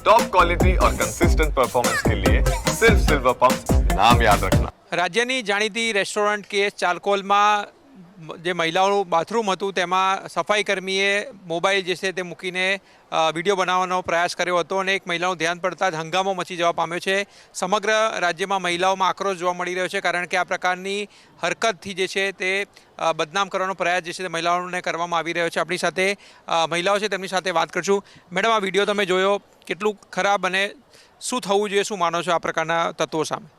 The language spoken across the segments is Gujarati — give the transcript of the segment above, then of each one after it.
टॉप क्वालिटी और कंसिस्टेंट परफॉर्मेंस के लिए सिर्फ सिल्वर पंप नाम याद रखना રાજ્યની જાણીતી રેસ્ટોરન્ટ કેસ ચાલકોલમાં જે મહિલાઓનું બાથરૂમ હતું તેમાં સફાઈ કર્મીએ મોબાઈલ જે છે તે મૂકીને અ, વિડીયો બનાવવાનો પ્રયાસ કર્યો હતો અને એક મહિલાનું ધ્યાન પડતા જ હંગામો મચી જવા પામ્યો છે સમગ્ર રાજ્યમાં મહિલાઓમાં આક્રોશ જોવા મળી રહ્યો છે કારણ કે આ પ્રકારની હરકતથી જે છે તે અ, બદનામ કરવાનો પ્રયાસ જે છે તે મહિલાઓને કરવામાં આવી રહ્યો છે આપણી સાથે અ, મહિલાઓ છે તેમની સાથે વાત કરશું મેડમ આ વિડીયો તમે જોયો કેટલું ખરાબ અને શું થવું જોઈએ, શું માનો છો આ પ્રકારના તત્વો સામે?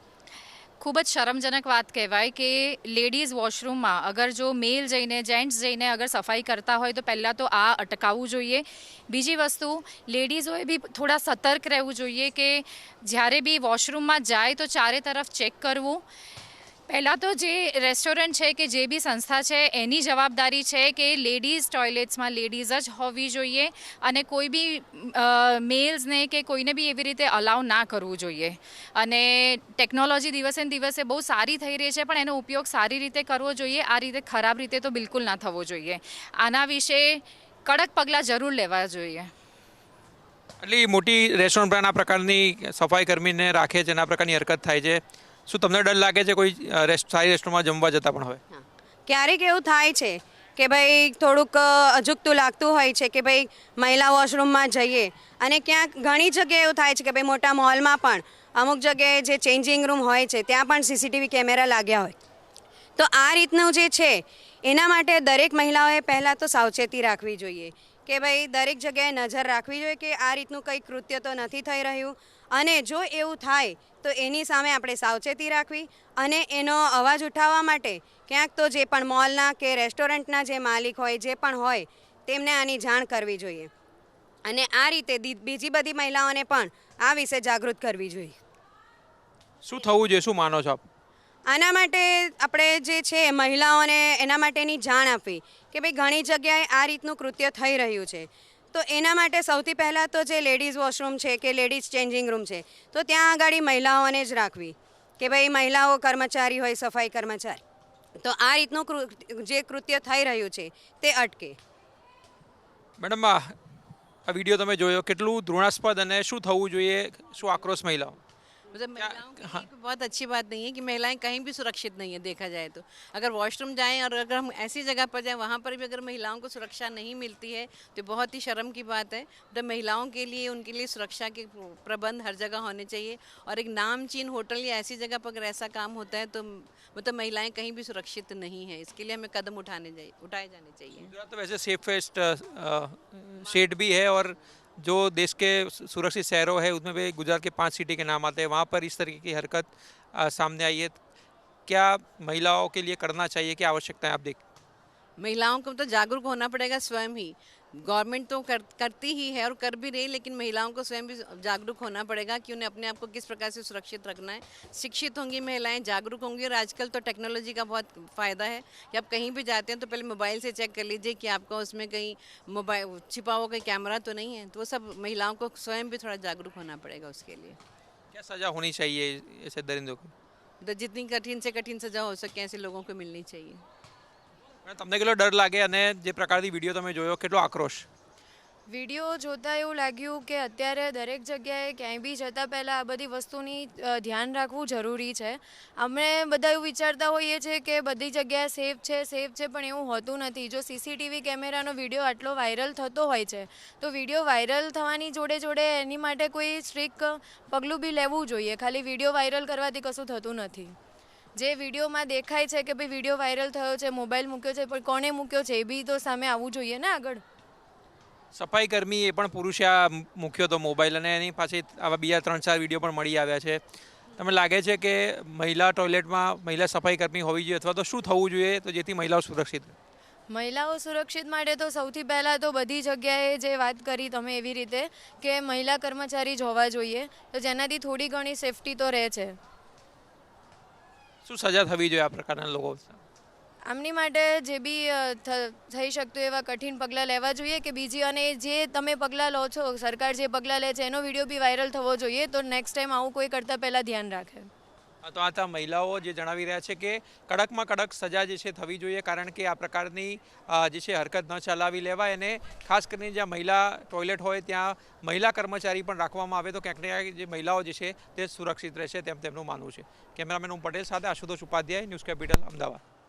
ખૂબ જ શરમજનક વાત કહેવાય કે લેડીઝ વોશરૂમમાં અગર જો મેલ જઈને, જેન્ટ્સ જઈને અગર સફાઈ કરતા હોય તો પહેલાં તો આ અટકાવવું જોઈએ. બીજી વસ્તુ, લેડીઝોએ બી થોડા સતર્ક રહેવું જોઈએ કે જ્યારે બી વોશરૂમમાં જાય તો ચારે તરફ ચેક કરવું. પહેલાં તો જે રેસ્ટોરન્ટ છે કે જે બી સંસ્થા છે, એની જવાબદારી છે કે લેડીઝ ટોયલેટ્સમાં લેડીઝ જ હોવી જોઈએ અને કોઈ બી મેલ્સને કે કોઈને બી એવી રીતે અલાઉ ના કરવું જોઈએ. અને ટેકનોલોજી દિવસે ને દિવસે બહુ સારી થઈ રહી છે, પણ એનો ઉપયોગ સારી રીતે કરવો જોઈએ, આ રીતે ખરાબ રીતે તો બિલકુલ ના થવો જોઈએ. આના વિશે કડક પગલાં જરૂર લેવા જોઈએ. એટલી મોટી રેસ્ટોરન્ટ પણ આ પ્રકારની સફાઈ કર્મીને રાખે છે, એના પ્રકારની હરકત થાય છે. શું તમને ડર લાગે છે કોઈ રેસ્ટ, સારી રેસ્ટોરન્ટમાં જમવા જતા પણ હવે? ક્યારેક એવું થાય છે કે ભાઈ થોડુંક અજુકતું લાગતું હોય છે કે ભાઈ મહિલા વોશરૂમમાં જઈએ અને ક્યાંક ઘણી જગ્યાએ એવું થાય છે કે ભાઈ મોટા મોલમાં પણ અમુક જગ્યાએ જે ચેન્જિંગ રૂમ હોય છે ત્યાં પણ સીસીટીવી કેમેરા લાગ્યા હોય. તો આ રીતનું જે છે, એના માટે દરેક મહિલાઓએ પહેલાં તો સાવચેતી રાખવી જોઈએ. કે ભાઈ દરેક જગ્યાએ નજર રાખવી જોઈએ કે આ રીતનું કંઈ કૃત્ય તો નથી થઈ રહ્યું. અને જો એવું થાય, તો એની સામે આપણે સાવચેતી રાખવી અને એનો અવાજ ઉઠાવવા માટે ક્યાંક તો જે પણ મોલના કે રેસ્ટોરન્ટના જે માલિક હોય, જે પણ હોય, તેમને આની જાણ કરવી જોઈએ. અને આ રીતે બીજી બધી મહિલાઓને પણ આ વિશે જાગૃત કરવી જોઈએ. શું થવું જોઈએ? શું માનો છો આપ? આના માટે આપણે જે છે મહિલાઓને એના માટેની જાણ આપવી કે ભાઈ ઘણી જગ્યાએ આ રીતનું કૃત્ય થઈ રહ્યું છે. તો એના માટે સૌથી પહેલાં તો જે લેડીઝ વોશરૂમ છે કે લેડીઝ ચેન્જિંગ રૂમ છે, તો ત્યાં આગળ મહિલાઓને જ રાખવી કે ભાઈ મહિલાઓ કર્મચારી હોય, સફાઈ કર્મચારી. તો આ રીતનું જે કૃત્ય થઈ રહ્યું છે તે અટકે. મેડમ આ વીડિયો તમે જોયો, કેટલું ધૃણાસ્પદ અને શું થવું જોઈએ, શું આક્રોશ મહિલાઓ? मतलब महिलाओं के लिए कोई बहुत अच्छी बात नहीं है कि महिलाएँ कहीं भी सुरक्षित नहीं है देखा जाए तो। अगर वॉशरूम जाएँ और अगर हम ऐसी जगह पर जाएँ वहाँ पर भी अगर महिलाओं को सुरक्षा नहीं मिलती है तो बहुत ही शर्म की बात है। मतलब महिलाओं के लिए उनके लिए सुरक्षा के प्रबंध हर जगह होने चाहिए। और एक नामचीन होटल या ऐसी जगह पर अगर ऐसा काम होता है तो मतलब महिलाएँ कहीं भी सुरक्षित नहीं है। इसके लिए हमें कदम उठाने चाहिए उठाए जाने चाहिए। तो वैसे सेफेस्ट स्टेट भी है और जो देश के सुरक्षित शहरों है उसमें भी गुजरात के पाँच सिटी के नाम आते हैं। वहाँ पर इस तरीके की हरकत आ, सामने आई है। क्या महिलाओं के लिए करना चाहिए? क्या आवश्यकता है आप देख? महिलाओं को तो जागरूक होना पड़ेगा स्वयं ही। गवर्नमेंट तो कर, करती ही है और कर भी रही लेकिन महिलाओं को स्वयं भी जागरूक होना पड़ेगा कि उन्हें अपने आप को किस प्रकार से सुरक्षित रखना है। शिक्षित होंगी महिलाएँ जागरूक होंगी और आजकल तो टेक्नोलॉजी का बहुत फ़ायदा है कि आप कहीं भी जाते हैं तो पहले मोबाइल से चेक कर लीजिए कि आपका उसमें कहीं मोबाइल छिपा हुआ कहीं कैमरा तो नहीं है तो वो सब महिलाओं को स्वयं भी थोड़ा जागरूक होना पड़ेगा उसके लिए। क्या सज़ा होनी चाहिए ऐसे दरिंदों को? तो जितनी कठिन से कठिन सज़ा हो सके ऐसे लोगों को मिलनी चाहिए। તમને કેટલો ડર લાગે અને જે પ્રકારની વીડિયો તમે જોયો, કેટલો આક્રોશ? વીડિયો જોતાં એવું લાગ્યું કે અત્યારે દરેક જગ્યાએ ક્યાંય બી જતાં પહેલાં આ બધી વસ્તુની ધ્યાન રાખવું જરૂરી છે. અમે બધા એવું વિચારતા હોઈએ છીએ કે બધી જગ્યાએ સેફ છે સેફ છે, પણ એવું હોતું નથી. જો સીસીટીવી કેમેરાનો વીડિયો આટલો વાયરલ થતો હોય છે, તો વીડિયો વાયરલ થવાની જોડે જોડે એની માટે કોઈ સ્ટ્રિક પગલું બી લેવું જોઈએ. ખાલી વીડિયો વાયરલ કરવાથી કશું થતું નથી. જે વિડીયોમાં દેખાય છે કે ભાઈ વીડિયો વાયરલ થયો છે મોબાઈલ મૂક્યો છે પણ કોણે મૂક્યો છે એ બી તો સામે આવવું જોઈએ ને આગળ? સફાઈ કર્મી એ પણ પુરુષે આ મૂક્યો હતો મોબાઈલ અને એની પાસે આવા બીજા ત્રણ ચાર વીડિયો પણ મળી આવ્યા છે. તમને લાગે છે કે મહિલા ટોયલેટમાં મહિલા સફાઈ કર્મી હોવી જોઈએ અથવા તો શું થવું જોઈએ તો જેથી મહિલાઓ સુરક્ષિત મહિલાઓ સુરક્ષિત માટે તો સૌથી પહેલાં તો બધી જગ્યાએ જે વાત કરી તમે એવી રીતે કે મહિલા કર્મચારી જ હોવા જોઈએ તો જેનાથી થોડી ઘણી સેફટી તો રહે છે. શું સજા થવી જોઈએ આ પ્રકારના લોકો? આમની માટે જે બી થઈ શકતું એવા કઠિન પગલાં લેવા જોઈએ કે બીજી, અને જે તમે પગલાં લો છો, સરકાર જે પગલાં લે છે, એનો વીડિયો બી વાયરલ થવો જોઈએ, તો નેક્સ્ટ ટાઈમ આવું કોઈ કરતાં પહેલાં ધ્યાન રાખે. તો આ ત્યાં મહિલાઓ જે જણાવી રહ્યા છે કે કડકમાં કડક સજા જે છે થવી જોઈએ કારણ કે આ પ્રકારની જે છે હરકત ન ચલાવી લેવાય અને ખાસ કરીને જ્યાં મહિલા ટોયલેટ હોય ત્યાં મહિલા કર્મચારી પણ રાખવામાં આવે તો ક્યાંક જે મહિલાઓ જે છે તે સુરક્ષિત રહેશે તેમ તેમનું માનવું છે. કેમેરામેન હું પટેલ સાથે આશુતોષ ઉપાધ્યાય, ન્યૂઝ કેપિટલ, અમદાવાદ.